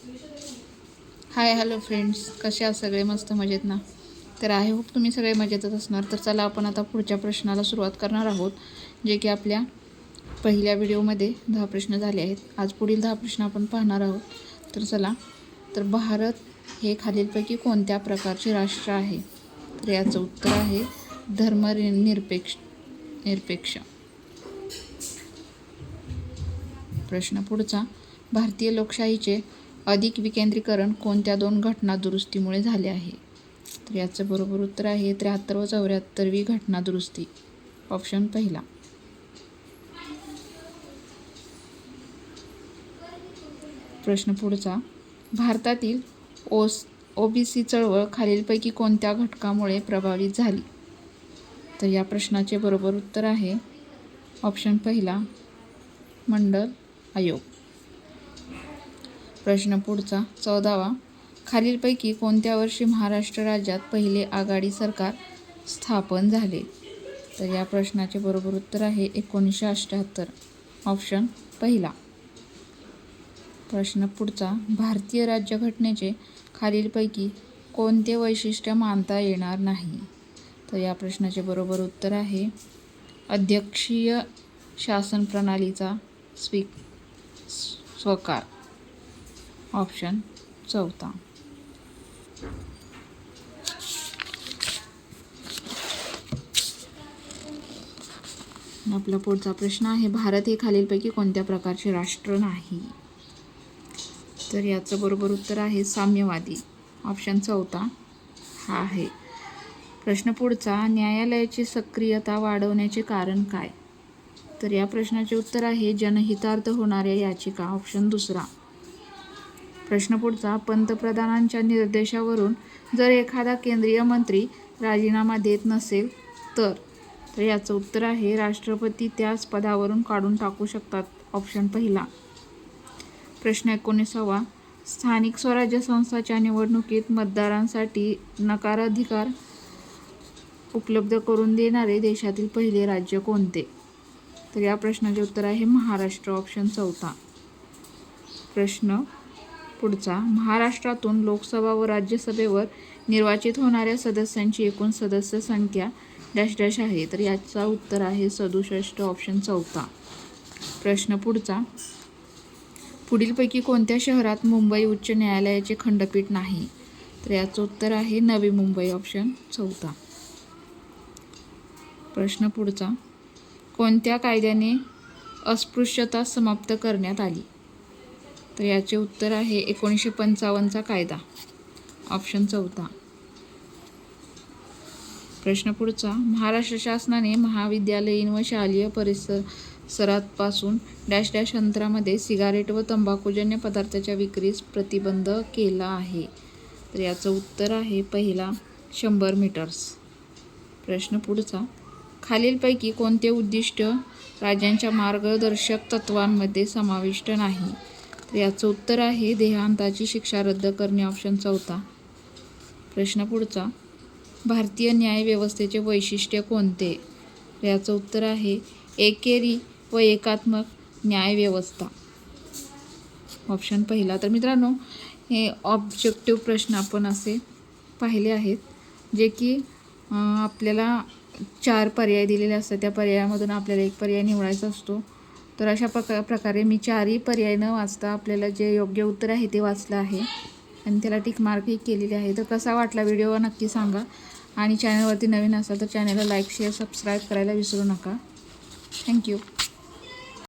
Hi hello friends कसे आहात सगळे? मस्त मजेत ना? तर आहे होप तुम्ही सगळे मजेतच असणार. तर चला आपण आता पुढच्या प्रश्नाला सुरुवात करणार आहोत जे की आपल्या पहिल्या व्हिडिओमध्ये दहा प्रश्न झाले आहेत. आज पुढील दहा प्रश्न आपण पाहणार आहोत. तर चला तर भारत हे खालीलपैकी कोणत्या प्रकारचे राष्ट्र आहे? तर याचं उत्तर आहे धर्म निरपेक्ष निरपेक्ष. प्रश्न पुढचा भारतीय लोकशाहीचे अधिक विकेंद्रीकरण कोणत्या दोन घटना दुरुस्तीमुळे झाले आहे? तर याचं बरोबर उत्तर आहे त्र्याहत्तर व चौऱ्याहत्तरवी घटना दुरुस्ती ऑप्शन पहिला. प्रश्न पुढचा. भारतातील ओस ओबीसी चळवळ खालीलपैकी कोणत्या घटकामुळे प्रभावित झाली? तर या प्रश्नाचे बरोबर उत्तर आहे. ऑप्शन पहिला. मंडल आयोग. प्रश्न पुढचा. चौदावा. खालीलपैकी कोणत्या वर्षी महाराष्ट्र राज्यात पहिले आघाडी सरकार स्थापन झाले? तर या प्रश्नाचे बरोबर उत्तर आहे एकोणीसशे अष्ट्याहत्तर ऑप्शन पहिला. प्रश्न पुढचा. भारतीय राज्यघटनेचे खालीलपैकी कोणते वैशिष्ट्य मानता येणार नाही? तर या प्रश्नाचे बरोबर उत्तर आहे अध्यक्षीय शासन प्रणालीचा स्वी स्वकार. ऑप्शन चौथा. आपला पुढचा प्रश्न आहे भारत हे खालीलपैकी कोणत्या प्रकारचे राष्ट्र नाही? तर याचं बरोबर उत्तर आहे साम्यवादी. ऑप्शन चौथा हा आहे. प्रश्न पुढचा न्यायालयाची सक्रियता वाढवण्याचे कारण काय? तर या प्रश्नाचे उत्तर आहे जनहितार्थ होणाऱ्या याचिका. ऑप्शन दुसरा प्रश्न पुढचा पंतप्रधानांच्या निर्देशावरून जर एखादा केंद्रीय मंत्री राजीनामा देत नसेल तर तर याचं उत्तर आहे राष्ट्रपती त्याच पदावरून काढून टाकू शकतात. ऑप्शन पहिला. प्रश्न एकोणीसावा. स्थानिक स्वराज्य संस्थाच्या निवडणुकीत मतदारांसाठी नकाराधिकार उपलब्ध करून देणारे देशातील पहिले राज्य कोणते? तर या प्रश्नाचे उत्तर आहे महाराष्ट्र ऑप्शन चौथा. प्रश्न पुढचा महाराष्ट्रातून लोकसभा व राज्यसभेवर निर्वाचित होणाऱ्या सदस्यांची एकूण सदस्य संख्या डॅश डॅश आहे. तर याचा उत्तर आहे सदुसष्ट ऑप्शन चौथा. प्रश्न पुढचा. पुढीलपैकी कोणत्या शहरात मुंबई उच्च न्यायालयाचे खंडपीठ नाही? तर याचं उत्तर आहे नवी मुंबई ऑप्शन चौथा. प्रश्न पुढचा. कोणत्या कायद्याने अस्पृश्यता समाप्त करण्यात आली? तर याचे उत्तर आहे एकोणीसशे पंचावन्नचा कायदा. ऑप्शन चौथा. प्रश्न पुढचा. महाराष्ट्र शासनाने महाविद्यालयीन व शालेय परिसरापासून डॅश डॅश अंतरामध्ये सिगारेट व तंबाखूजन्य पदार्थाच्या विक्रीस प्रतिबंध केला आहे. तर याचं उत्तर आहे पहिला शंभर मीटर्स. प्रश्न पुढचा. खालीलपैकी कोणते उद्दिष्ट राज्यांच्या मार्गदर्शक तत्वांमध्ये समाविष्ट नाही? तर याचं उत्तर आहे देहांताची शिक्षा रद्द करणे ऑप्शन चौथा. प्रश्न पुढचा. भारतीय न्यायव्यवस्थेचे वैशिष्ट्य कोणते? याचं उत्तर आहे एकेरी व एकात्मक न्यायव्यवस्था ऑप्शन पहिला. तर मित्रांनो हे ऑब्जेक्टिव्ह प्रश्न आपण असे पाहिले आहेत जे की आपल्याला चार पर्याय दिलेले असतात. त्या पर्यायामधून आपल्याला एक पर्याय निवडायचा असतो. तर अशा प्रका प्रकारे मी चारही पर्याय न वाचता आपल्याला जे योग्य उत्तर आहे ते वाचलं आहे. आणि त्याला टिक मार्कही केलेले आहे. तर कसा वाटला व्हिडिओ नक्की सांगा. आणि चॅनलवरती नवीन असाल तर चॅनलला लाईक शेअर सबस्क्राईब करायला विसरू नका. थँक्यू.